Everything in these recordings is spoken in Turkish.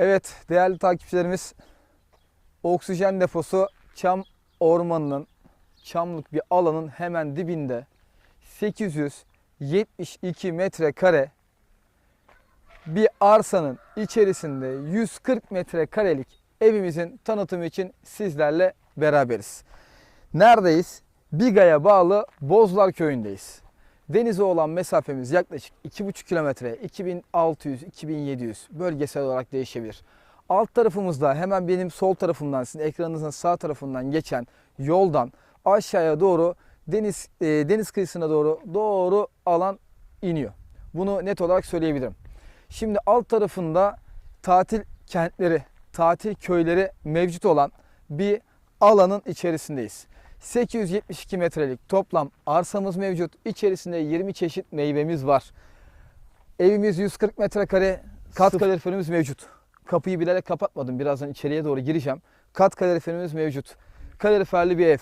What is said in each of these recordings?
Evet değerli takipçilerimiz oksijen deposu Çam Ormanı'nın çamlık bir alanın hemen dibinde 872 metrekare bir arsanın içerisinde 140 metrekarelik evimizin tanıtımı için sizlerle beraberiz. Neredeyiz? Biga'ya bağlı Bozlar Köyü'ndeyiz. Denize olan mesafemiz yaklaşık 2,5 kilometre, 2600-2700 bölgesel olarak değişebilir. Alt tarafımızda hemen benim sol tarafımdan, sizin ekranınızın sağ tarafından geçen yoldan aşağıya doğru deniz e, deniz kıyısına doğru doğru alan iniyor. Bunu net olarak söyleyebilirim. Şimdi alt tarafında tatil kentleri, tatil köyleri mevcut olan bir alanın içerisindeyiz. 872 metrelik toplam arsamız mevcut. İçerisinde 20 çeşit meyvemiz var. Evimiz 140 metrekare kat kaloriferimiz mevcut. Kapıyı bilerek kapatmadım. Birazdan içeriye doğru gireceğim. Kat kaloriferimiz mevcut. Kaloriferli bir ev.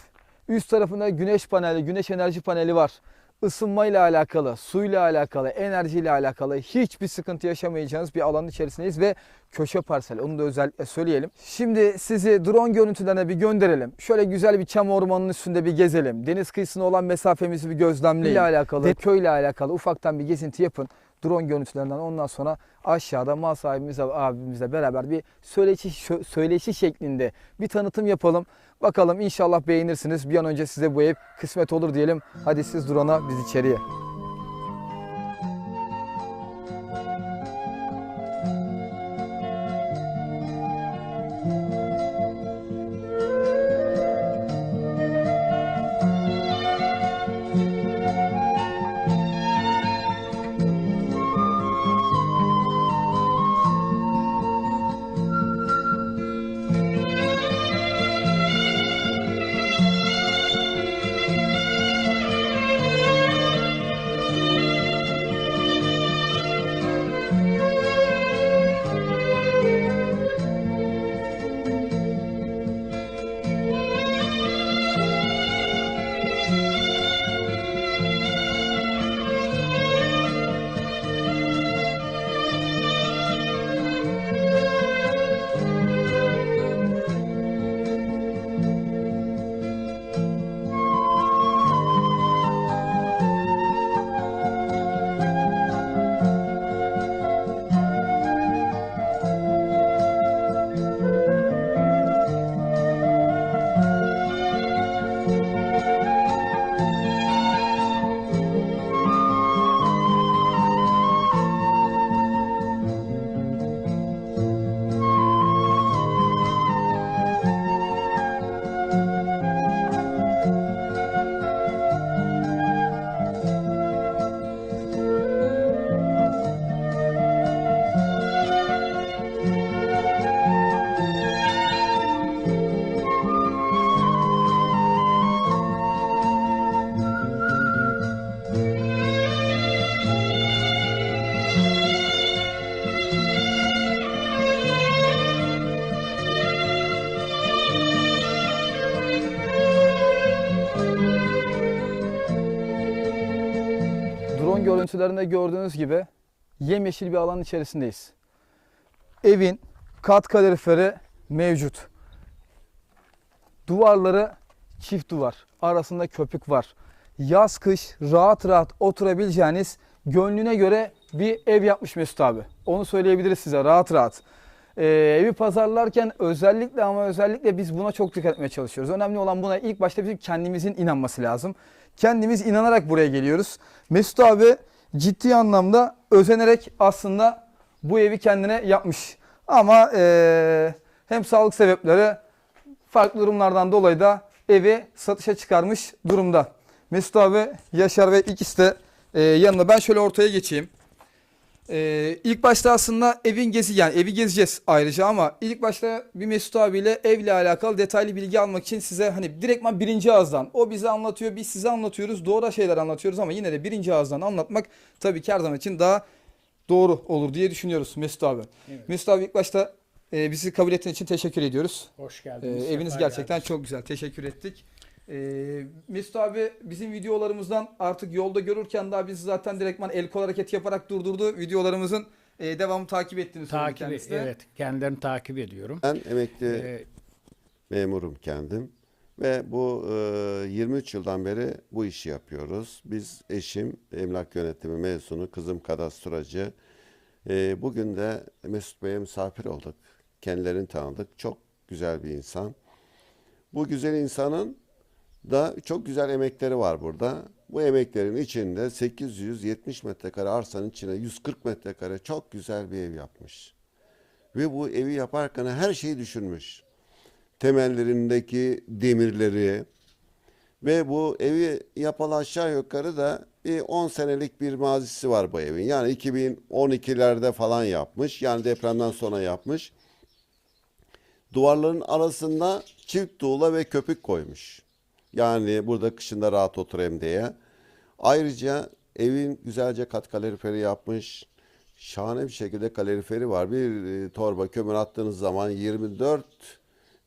Üst tarafında güneş paneli, güneş enerji paneli var. Isınmayla alakalı, suyla alakalı, enerjiyle alakalı hiçbir sıkıntı yaşamayacağınız bir alanın içerisindeyiz ve köşe parsel. Onu da özellikle söyleyelim. Şimdi sizi drone görüntülerine bir gönderelim. Şöyle güzel bir çam ormanının üstünde bir gezelim. Deniz kıyısına olan mesafemizi bir gözlemleyin. ile alakalı, köyle alakalı ufaktan bir gezinti yapın. Drone görüntülerinden ondan sonra aşağıda mal sahibimizle abimizle beraber bir söyleşi, söyleşi şeklinde bir tanıtım yapalım. Bakalım inşallah beğenirsiniz. Bir an önce size bu ev kısmet olur diyelim. Hadi siz drone'a biz içeriye. Görüntülerinde gördüğünüz gibi yemyeşil bir alanın içerisindeyiz. Evin kat kaloriferi mevcut. Duvarları çift duvar. Arasında köpük var. Yaz kış rahat rahat oturabileceğiniz gönlüne göre bir ev yapmış Mesut abi. Onu söyleyebiliriz size rahat rahat. Ee, evi pazarlarken özellikle ama özellikle biz buna çok dikkat etmeye çalışıyoruz. Önemli olan buna ilk başta bizim kendimizin inanması lazım. Kendimiz inanarak buraya geliyoruz. Mesut abi ciddi anlamda özenerek aslında bu evi kendine yapmış. Ama ee, hem sağlık sebepleri farklı durumlardan dolayı da evi satışa çıkarmış durumda. Mesut abi, Yaşar ve ikisi de ee, yanında. Ben şöyle ortaya geçeyim. Ee, ilk başta aslında evin gezi yani evi gezeceğiz ayrıca ama ilk başta bir Mesut abiyle evle alakalı detaylı bilgi almak için size hani direktman birinci ağızdan o bize anlatıyor biz size anlatıyoruz doğru şeyler anlatıyoruz ama yine de birinci ağızdan anlatmak tabii ki her zaman için daha doğru olur diye düşünüyoruz Mesut abi. Evet. Mesut abi ilk başta e, bizi kabul ettiğin için teşekkür ediyoruz. Hoş geldiniz. eviniz sefa gerçekten geldiniz. çok güzel. Teşekkür ettik. Ee, Mesut abi bizim videolarımızdan artık yolda görürken daha biz zaten direktman el kol hareket yaparak durdurdu videolarımızın e, devamlı takip ettiğini söyledi takip kendisi de. evet kendilerini takip ediyorum. Ben emekli Ee, memurum kendim ve bu e, 23 yıldan beri bu işi yapıyoruz. Biz eşim emlak yönetimi mezunu, kızım kadastracı. E, bugün de Mesut Bey'e misafir olduk. Kendilerini tanıdık. Çok güzel bir insan. Bu güzel insanın da çok güzel emekleri var burada. Bu emeklerin içinde 870 metrekare arsanın içine 140 metrekare çok güzel bir ev yapmış. Ve bu evi yaparken her şeyi düşünmüş temellerindeki demirleri ve bu evi yapalı aşağı yukarı da bir 10 senelik bir mazisi var bu evin. Yani 2012'lerde falan yapmış. Yani depremden sonra yapmış. Duvarların arasında çift tuğla ve köpük koymuş. Yani burada kışında rahat oturayım diye. Ayrıca evin güzelce kat kaloriferi yapmış. Şahane bir şekilde kaloriferi var. Bir e, torba kömür attığınız zaman 24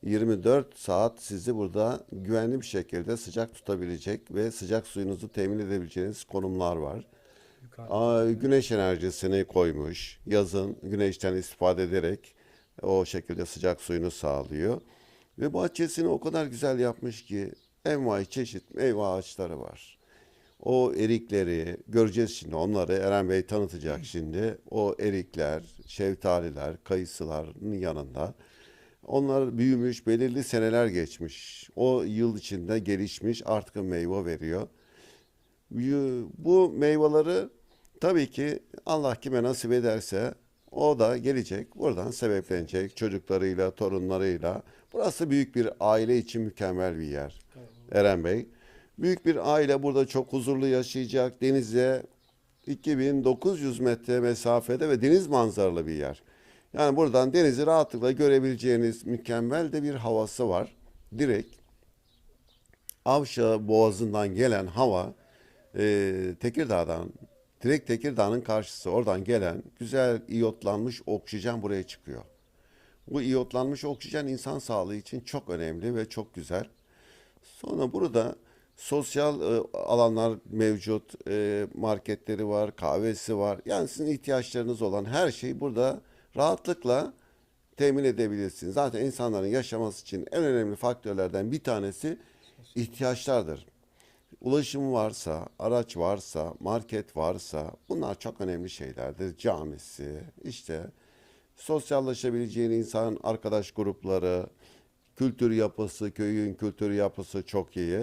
24 saat sizi burada güvenli bir şekilde sıcak tutabilecek ve sıcak suyunuzu temin edebileceğiniz konumlar var. Aa, güneş enerjisini koymuş. Yazın güneşten istifade ederek o şekilde sıcak suyunu sağlıyor. Ve bahçesini o kadar güzel yapmış ki envai çeşit meyve ağaçları var. O erikleri göreceğiz şimdi onları Eren Bey tanıtacak şimdi. O erikler, şeftaliler, kayısıların yanında. Onlar büyümüş, belirli seneler geçmiş. O yıl içinde gelişmiş, artık meyve veriyor. Bu meyveleri tabii ki Allah kime nasip ederse o da gelecek, buradan sebeplenecek çocuklarıyla, torunlarıyla. Burası büyük bir aile için mükemmel bir yer. Eren Bey. Büyük bir aile burada çok huzurlu yaşayacak. Denize 2900 metre mesafede ve deniz manzaralı bir yer. Yani buradan denizi rahatlıkla görebileceğiniz mükemmel de bir havası var. Direkt Avşa Boğazı'ndan gelen hava e, Tekirdağ'dan, direkt Tekirdağ'ın karşısı oradan gelen güzel iyotlanmış oksijen buraya çıkıyor. Bu iyotlanmış oksijen insan sağlığı için çok önemli ve çok güzel. Sonra burada sosyal e, alanlar mevcut, e, marketleri var, kahvesi var. Yani sizin ihtiyaçlarınız olan her şeyi burada rahatlıkla temin edebilirsiniz. Zaten insanların yaşaması için en önemli faktörlerden bir tanesi ihtiyaçlardır. Ulaşım varsa, araç varsa, market varsa bunlar çok önemli şeylerdir. Camisi, işte sosyalleşebileceğin insan arkadaş grupları, kültür yapısı, köyün kültür yapısı çok iyi.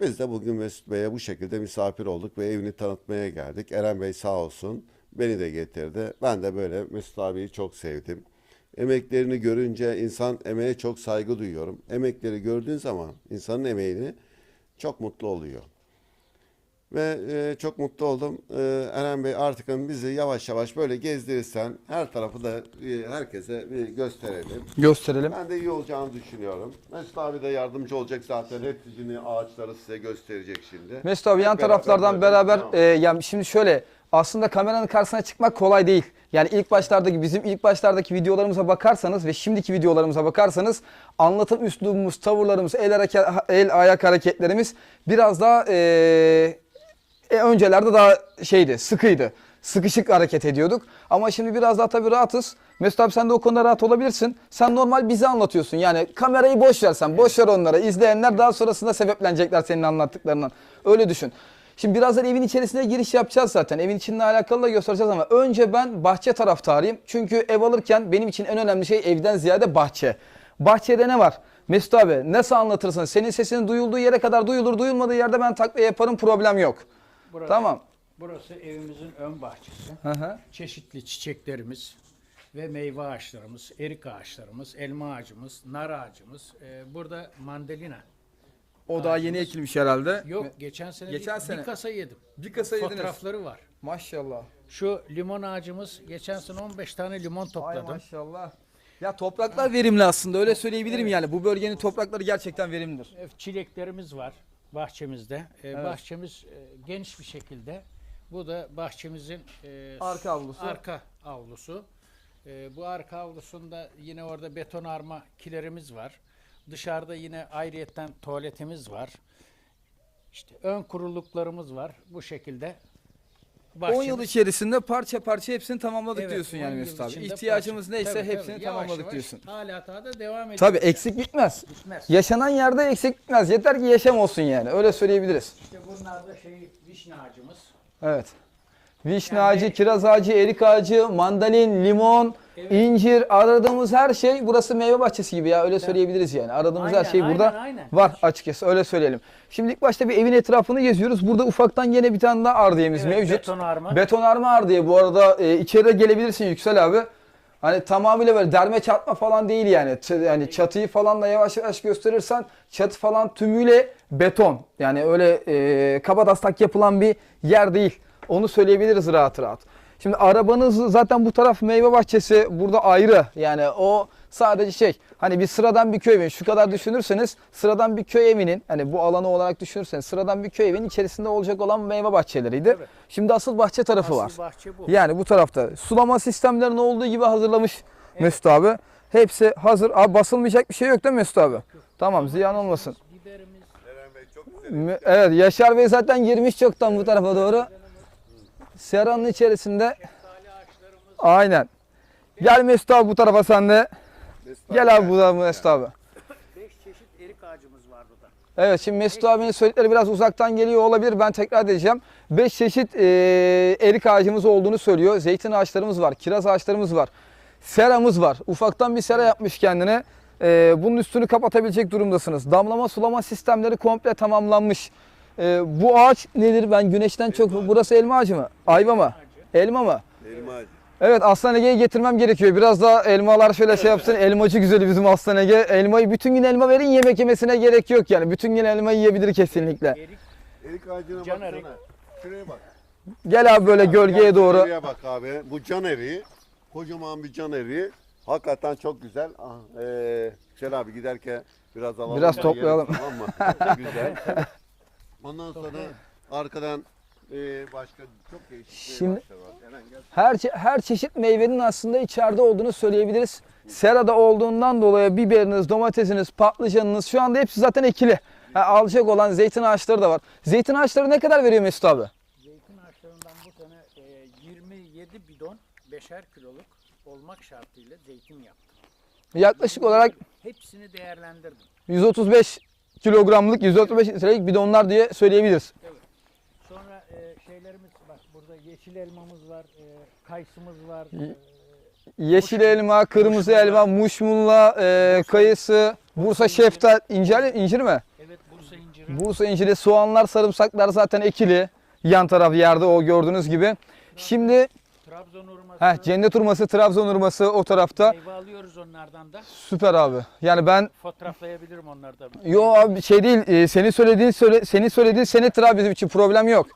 Biz de bugün Mesut Bey'e bu şekilde misafir olduk ve evini tanıtmaya geldik. Eren Bey sağ olsun beni de getirdi. Ben de böyle Mesut abiyi çok sevdim. Emeklerini görünce insan emeğe çok saygı duyuyorum. Emekleri gördüğün zaman insanın emeğini çok mutlu oluyor. Ve e, çok mutlu oldum. E, Eren Bey artık bizi yavaş yavaş böyle gezdirirsen her tarafı da e, herkese bir gösterelim. Gösterelim. Ben de iyi olacağını düşünüyorum. Mesut abi de yardımcı olacak zaten. Hepsini ağaçları size gösterecek şimdi. Mesut abi yan Hep beraber taraflardan beraber devam. e, yani şimdi şöyle aslında kameranın karşısına çıkmak kolay değil. Yani ilk başlardaki bizim ilk başlardaki videolarımıza bakarsanız ve şimdiki videolarımıza bakarsanız anlatım üslubumuz, tavırlarımız, el, hareket, el ayak hareketlerimiz biraz daha e, e, öncelerde daha şeydi, sıkıydı. Sıkışık hareket ediyorduk. Ama şimdi biraz daha tabii rahatız. Mesut abi sen de o konuda rahat olabilirsin. Sen normal bize anlatıyorsun. Yani kamerayı boş ver sen. Boş ver onlara. İzleyenler daha sonrasında sebeplenecekler senin anlattıklarından. Öyle düşün. Şimdi birazdan evin içerisine giriş yapacağız zaten. Evin içinle alakalı da göstereceğiz ama önce ben bahçe taraftarıyım. Çünkü ev alırken benim için en önemli şey evden ziyade bahçe. Bahçede ne var? Mesut abi nasıl anlatırsın? Senin sesinin duyulduğu yere kadar duyulur, duyulmadığı yerde ben takviye yaparım problem yok. Burası, Tamam. Burası evimizin ön bahçesi. Hı hı. Çeşitli çiçeklerimiz ve meyve ağaçlarımız, erik ağaçlarımız, elma ağacımız, nar ağacımız. Ee, burada mandalina. O daha yeni ekilmiş herhalde. Yok geçen sene, Geçen bir, sene. bir kasa yedim. Bir kasa yediniz. Fotoğrafları var. Maşallah. Şu limon ağacımız geçen sene 15 tane limon Ay topladım. maşallah. Ya topraklar verimli aslında öyle söyleyebilirim yani. Bu bölgenin toprakları gerçekten verimlidir. Çileklerimiz var bahçemizde. E, Bahçemiz e, geniş bir şekilde. Bu da bahçemizin e, Arka avlusu. Arka avlusu. E, bu arka avlusunda yine orada betonarma kilerimiz var. Dışarıda yine ayrıyetten tuvaletimiz var. İşte ön kuruluklarımız var bu şekilde. Bahçemiz. yıl içerisinde parça parça hepsini tamamladık Evet, diyorsun 10 yani yıl Mesut abi. içinde İhtiyacımız parça- neyse Tabii, tabii. hepsini Yavaş tamamladık yavaş diyorsun. Hala da devam ediyor. Tabii eksik bitmez. Bitmez. Yaşanan yerde eksik bitmez. Yeter ki yaşam olsun yani. Öyle söyleyebiliriz. İşte bunlar da şey vişne ağacımız. Evet. Vişne Yani- ağacı, kiraz ağacı, erik ağacı, mandalin, limon, Evet. incir aradığımız her şey burası meyve bahçesi gibi ya öyle söyleyebiliriz yani. Aradığımız her Aynen, şey burada aynen, var açıkçası öyle söyleyelim. Şimdi ilk başta bir evin etrafını geziyoruz. Burada ufaktan yine bir tane daha ardiyemiz Evet, mevcut. betonarme. Betonarme ardiye bu arada e, içeride gelebilirsin Yüksel abi. Hani tamamıyla böyle derme çatma falan değil yani. Ç- yani çatıyı falan da yavaş yavaş gösterirsen çatı falan tümüyle beton. Yani öyle e, kabadastak yapılan bir yer değil. Onu söyleyebiliriz rahat rahat. Şimdi arabanız zaten bu taraf meyve bahçesi burada ayrı. Yani o sadece şey hani bir sıradan bir köy evi şu kadar düşünürseniz sıradan bir köy evinin hani bu alanı olarak düşünürseniz sıradan bir köy evinin içerisinde olacak olan meyve bahçeleriydi. Evet. Şimdi asıl bahçe tarafı var. Asıl bahçe bu. Yani bu tarafta sulama sistemlerinin olduğu gibi hazırlamış Mesut abi. Hepsi hazır. Abi basılmayacak bir şey yok değil mi Mesut abi? Tamam ziyan olmasın. Biberimiz. Eren Bey çok M- Evet Yaşar Bey zaten girmiş çoktan bu tarafa doğru. Seranın içerisinde aynen. Gel Mesut abi bu tarafa sen de. Gel abi bu tarafa Mesut abi. 5 çeşit erik ağacımız var burada. Evet şimdi Mesut abinin söyledikleri biraz uzaktan geliyor olabilir. Ben tekrar edeceğim. 5 çeşit e, erik ağacımız olduğunu söylüyor. Zeytin ağaçlarımız var. Kiraz ağaçlarımız var. Seramız var. Ufaktan bir sera yapmış kendine. E, bunun üstünü kapatabilecek durumdasınız. Damlama sulama sistemleri komple tamamlanmış. E, bu ağaç nedir? Ben güneşten çok... Burası elma ağacı mı? Ayva mı? Elma mı? Elma ağacı. Evet Aslan Ege'yi getirmem gerekiyor. Biraz daha elmalar şöyle şey yapsın. Elmacı güzeli bizim Aslan Ege. Elmayı bütün gün elma verin yemek yemesine gerek yok yani. Bütün gün elma yiyebilir kesinlikle. Erik Erik ağacına Can baksana. erik. Şuraya bak. Gel abi böyle gölgeye Gel doğru. Şuraya bak abi. Bu can eriği. Kocaman bir can eriği. Hakikaten çok güzel. Ah, eee Şel abi giderken biraz alalım. Biraz toplayalım. yeriz, Tamam mı? güzel. Ondan sonra arkadan eee, başka çok değişik Şimdi- Şimdi... var. Eren gel. Her çe- her çeşit meyvenin aslında içeride olduğunu söyleyebiliriz. Serada olduğundan dolayı biberiniz, domatesiniz, patlıcanınız şu anda hepsi zaten ekili. Ha, alacak olan zeytin ağaçları da var. Zeytin ağaçları ne kadar veriyor Mesut abi? zeytin ağaçlarından bu sene e, 27 bidon 5'er kiloluk olmak şartıyla zeytin yaptım. Yaklaşık olarak Hepsini değerlendirdim. 135 kilogramlık, 135 litrelik bidonlar diye söyleyebiliriz. Sonra e, şeylerimiz bak burada yeşil elmamız var, e, kayısımız var. e, Yeşil elma, kırmızı elma, muşmulla, e, kayısı, Bursa şeftal, incir, incir mi? evet Bursa inciri. Bursa inciri, soğanlar, sarımsaklar zaten ekili. Yan taraf yerde o gördüğünüz gibi. Şimdi Trabzon hurması. heh, cennet hurması, Trabzon hurması o tarafta. Meyve alıyoruz onlardan da. Süper abi. Yani ben Fotoğraflayabilirim onları da. yo abi şey değil. e, senin söylediğin söyle, senin söylediğin senettir abi bizim için problem yok.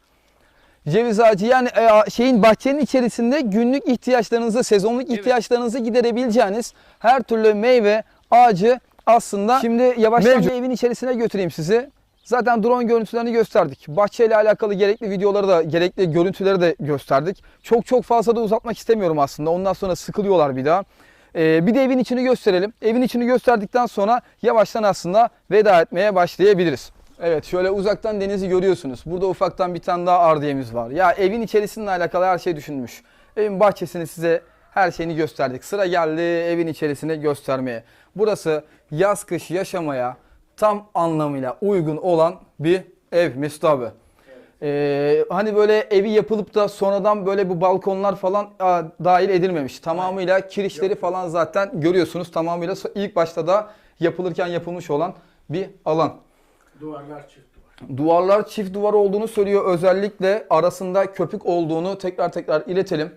Ceviz ağacı yani e, şeyin bahçenin içerisinde günlük ihtiyaçlarınızı, sezonluk Evet. ihtiyaçlarınızı giderebileceğiniz her türlü meyve ağacı aslında şimdi yavaştan bir evin içerisine götüreyim sizi. Zaten drone görüntülerini gösterdik. Bahçeyle alakalı gerekli videoları da, gerekli görüntüleri de gösterdik. Çok çok fazla da uzatmak istemiyorum aslında. Ondan sonra sıkılıyorlar bir daha. Ee, bir de evin içini gösterelim. Evin içini gösterdikten sonra yavaştan aslında veda etmeye başlayabiliriz. Evet şöyle uzaktan denizi görüyorsunuz. Burada ufaktan bir tane daha ardiyemiz var. Ya evin içerisiyle alakalı her şey düşünmüş. Evin bahçesini size her şeyini gösterdik. Sıra geldi evin içerisini göstermeye. Burası yaz kış yaşamaya tam anlamıyla uygun olan bir ev Mesut abi. Ee, hani böyle evi yapılıp da sonradan böyle bu balkonlar falan aa, dahil edilmemiş. Tamamıyla kirişleri falan zaten görüyorsunuz. Tamamıyla so- ilk başta da yapılırken yapılmış olan bir alan. Duvarlar çift duvar. Duvarlar çift duvar olduğunu söylüyor. Özellikle arasında köpük olduğunu tekrar tekrar iletelim.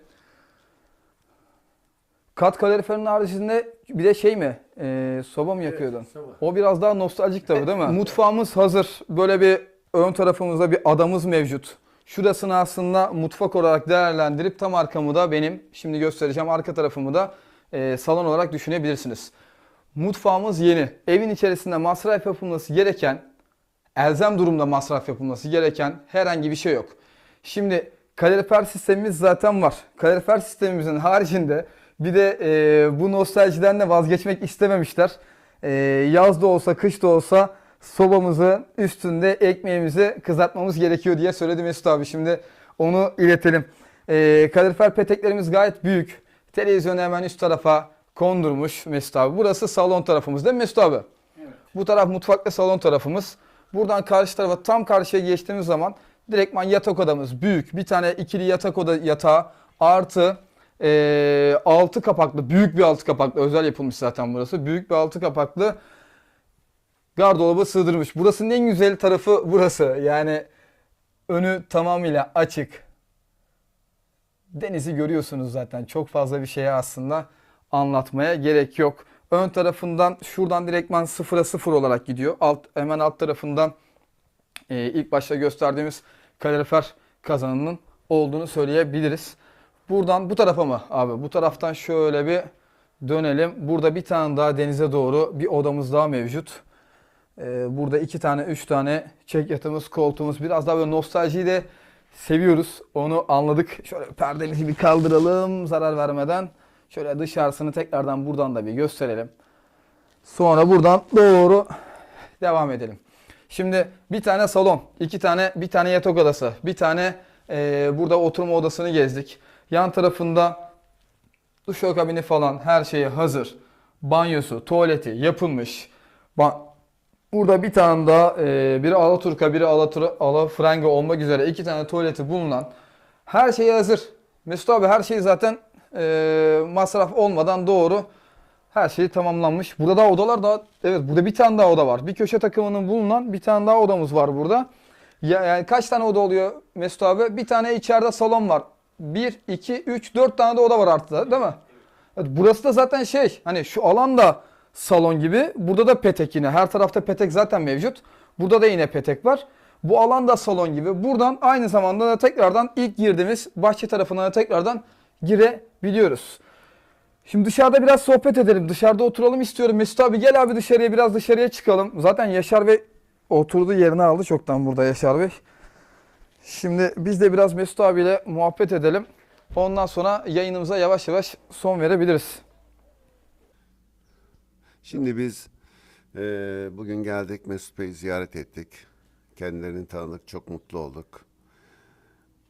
Kat kaloriferin haricinde bir de şey mi? Ee, soba mı yakıyordun? soba. O biraz daha nostaljik tabii değil mi? Mutfağımız hazır. Böyle bir ön tarafımızda bir adamız mevcut. Şurasını aslında mutfak olarak değerlendirip tam arkamı da benim şimdi göstereceğim arka tarafımı da e, salon olarak düşünebilirsiniz. Mutfağımız yeni. Evin içerisinde masraf yapılması gereken elzem durumda masraf yapılması gereken herhangi bir şey yok. Şimdi kalorifer sistemimiz zaten var. Kalorifer sistemimizin haricinde bir de e, bu nostaljiden de vazgeçmek istememişler. E, yaz da olsa kış da olsa sobamızı üstünde ekmeğimizi kızartmamız gerekiyor diye söyledi Mesut abi. Şimdi Onu iletelim. Ee, kalorifer peteklerimiz gayet büyük. Televizyonu hemen üst tarafa kondurmuş Mesut abi. Burası salon tarafımız değil mi Mesut abi? Evet. Bu taraf mutfak ve salon tarafımız. Buradan karşı tarafa tam karşıya geçtiğimiz zaman direktman yatak odamız büyük. Bir tane ikili yatak oda yatağı artı eee altı kapaklı büyük bir altı kapaklı özel yapılmış zaten burası. Büyük bir altı kapaklı gardırobı sığdırmış. Burasının en güzel tarafı burası. Yani önü tamamıyla açık. Denizi görüyorsunuz zaten. Çok fazla bir şeye aslında anlatmaya gerek yok. Ön tarafından şuradan direktman sıfıra sıfır olarak gidiyor. Alt, hemen alt tarafından e, ilk başta gösterdiğimiz kalorifer kazanının olduğunu söyleyebiliriz. Buradan bu tarafa mı abi? Bu taraftan şöyle bir dönelim. Burada bir tane daha denize doğru bir odamız daha mevcut. Ee, burada iki tane, üç tane çek yatağımız, koltuğumuz. Biraz daha böyle nostaljiyi de seviyoruz. Onu anladık. Şöyle perdemizi bir kaldıralım zarar vermeden. Şöyle dışarısını tekrardan buradan da bir gösterelim. Sonra buradan doğru devam edelim. Şimdi bir tane salon, iki tane bir tane yatak odası, bir tane eee, burada oturma odasını gezdik. Yan tarafında duşakabini falan her şeyi hazır. Banyosu, tuvaleti yapılmış. Ba- Burada bir tane daha eee biri Alaturka, biri Alatura, Alafranga olmak üzere iki tane tuvaleti bulunan her şey hazır. Mesut abi her şey zaten eee, masraf olmadan doğru her şey tamamlanmış. Burada daha odalar daha evet burada bir tane daha oda var. Bir köşe takımının bulunan bir tane daha odamız var burada. Ya, yani kaç tane oda oluyor Mesut abi? Bir tane içeride salon var. 1, 2, 3, 4 tane de oda var artıda değil mi? Evet, burası da zaten şey hani şu alan da salon gibi. Burada da petek yine. Her tarafta petek zaten mevcut. Burada da yine petek var. Bu alan da salon gibi. Buradan aynı zamanda da tekrardan ilk girdiğimiz bahçe tarafına da tekrardan girebiliyoruz. Şimdi dışarıda biraz sohbet edelim. Dışarıda oturalım istiyorum. Mesut abi gel abi dışarıya biraz dışarıya çıkalım. Zaten Yaşar Bey oturduğu yerini aldı çoktan burada Yaşar Bey. Şimdi biz de biraz Mesut abiyle muhabbet edelim. Ondan sonra yayınımıza yavaş yavaş son verebiliriz. Şimdi biz e, bugün geldik Mesut Bey'i ziyaret ettik. Kendilerini tanıdık, çok mutlu olduk.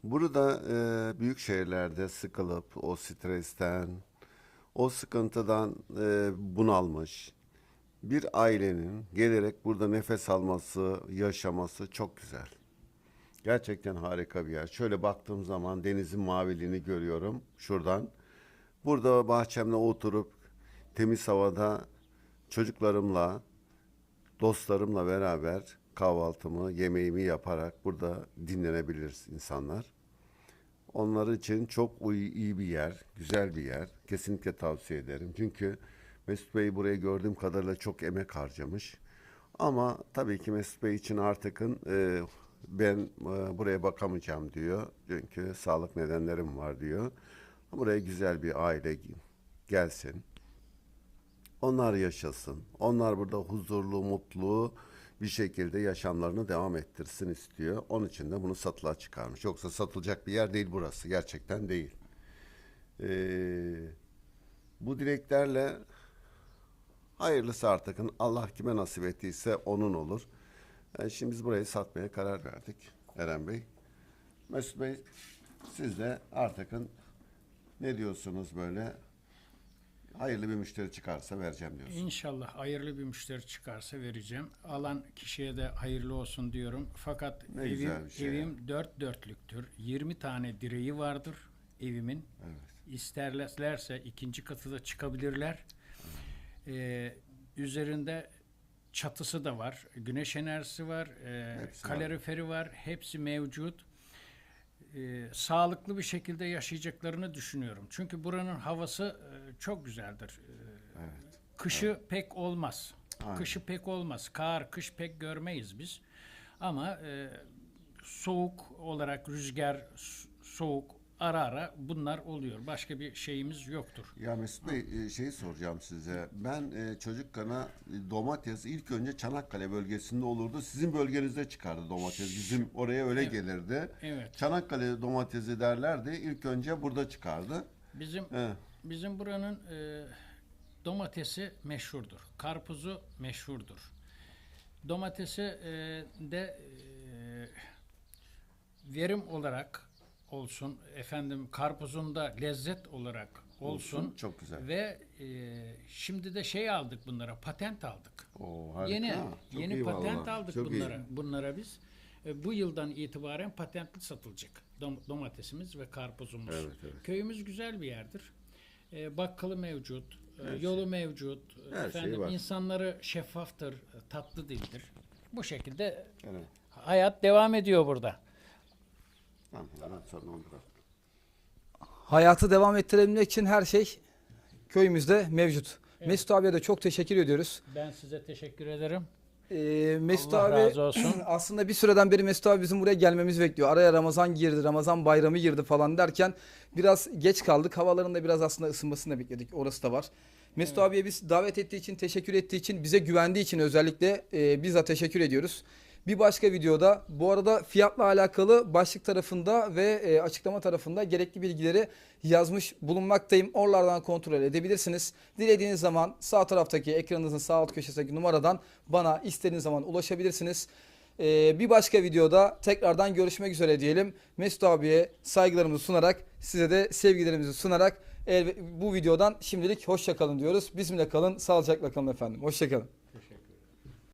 Burada e, büyük şehirlerde sıkılıp o stresten, o sıkıntıdan e, bunalmış bir ailenin gelerek burada nefes alması, yaşaması çok güzel. Gerçekten harika bir yer. Şöyle baktığım zaman denizin maviliğini görüyorum şuradan. Burada bahçemde oturup temiz havada çocuklarımla, dostlarımla beraber kahvaltımı, yemeğimi yaparak burada dinlenebiliriz insanlar. Onlar için çok iyi bir yer, güzel bir yer. Kesinlikle tavsiye ederim. Çünkü Mesut Bey buraya gördüğüm kadarıyla çok emek harcamış. Ama tabii ki Mesut Bey için artıkın e, ben e, buraya bakamayacağım diyor. Çünkü sağlık nedenlerim var diyor. Buraya güzel bir aile gelsin. Onlar yaşasın. Onlar burada huzurlu, mutlu bir şekilde yaşamlarını devam ettirsin istiyor. Onun için de bunu satılığa çıkarmış. Yoksa satılacak bir yer değil burası. Gerçekten değil. Ee, bu dileklerle hayırlısı artık Allah kime nasip ettiyse onun olur. Yani şimdi biz burayı satmaya karar verdik Eren Bey. Mesut Bey siz de artıkın ne diyorsunuz böyle hayırlı bir müşteri çıkarsa vereceğim diyorsunuz. İnşallah hayırlı bir müşteri çıkarsa vereceğim. Alan kişiye de hayırlı olsun diyorum. Fakat Ne evim, bir şey evim dört dörtlüktür. 20 tane direği vardır evimin. İsterlerse ikinci katı da çıkabilirler. Ee, üzerinde çatısı da var. Güneş enerjisi var. e, Hepsi var. kaloriferi var. Hepsi mevcut. Ee, sağlıklı bir şekilde yaşayacaklarını düşünüyorum. Çünkü buranın havası e, çok güzeldir. Ee, Kışı pek olmaz. Aynen. Kışı pek olmaz. Kar, kış pek görmeyiz biz. Ama e, soğuk olarak rüzgar, soğuk ara ara bunlar oluyor. Başka bir şeyimiz yoktur. Ya Mesut Bey şeyi soracağım size. Ben e, çocukkana e, domates ilk önce Çanakkale bölgesinde olurdu. Sizin bölgenizde çıkardı domates. Bizim oraya öyle gelirdi. Evet. Çanakkale domatesi derlerdi. İlk önce burada çıkardı. Bizim Evet. bizim buranın e, domatesi meşhurdur. Karpuzu meşhurdur. Domatesi e, de e, verim olarak olsun, efendim karpuzunda lezzet olarak olsun. Olsun, çok güzel. Ve e, şimdi de şey aldık bunlara, patent aldık. Oo, harika. Yeni Çok yeni iyi patent vallahi. aldık Çok iyi. bunlara. Bunlara biz E, bu yıldan itibaren patentli satılacak. Dom- domatesimiz ve karpuzumuz. Evet, evet. Köyümüz güzel bir yerdir. E, bakkalı mevcut, e, Her şey. yolu mevcut. e, Her şey efendim var. insanları şeffaftır, e, tatlı dildir. Bu şekilde Evet. hayat devam ediyor burada. Tamam, hemen sonra onu bırak. Hayatı devam ettirebilmek için her şey köyümüzde mevcut. Mesut abiye de çok teşekkür ediyoruz. Ben size teşekkür ederim. Ee, Mesut Allah abi razı olsun. aslında bir süreden beri Mesut abi bizim buraya gelmemizi bekliyor. Araya Ramazan girdi, Ramazan bayramı girdi falan derken biraz geç kaldık. Havaların da biraz aslında ısınmasını da bekledik. Orası da var. Mesut abiye biz davet ettiği için, teşekkür ettiği için, bize güvendiği için özellikle e, bize teşekkür ediyoruz. Bir başka videoda bu arada fiyatla alakalı başlık tarafında ve e, açıklama tarafında gerekli bilgileri yazmış bulunmaktayım. Oralardan kontrol edebilirsiniz. Dilediğiniz zaman sağ taraftaki ekranınızın sağ alt köşesindeki numaradan bana istediğiniz zaman ulaşabilirsiniz. E, bir başka videoda tekrardan görüşmek üzere diyelim. Mesut abiye saygılarımızı sunarak size de sevgilerimizi sunarak bu videodan şimdilik hoşça kalın diyoruz. Bizimle kalın, sağlıcakla kalın efendim. Hoşça kalın.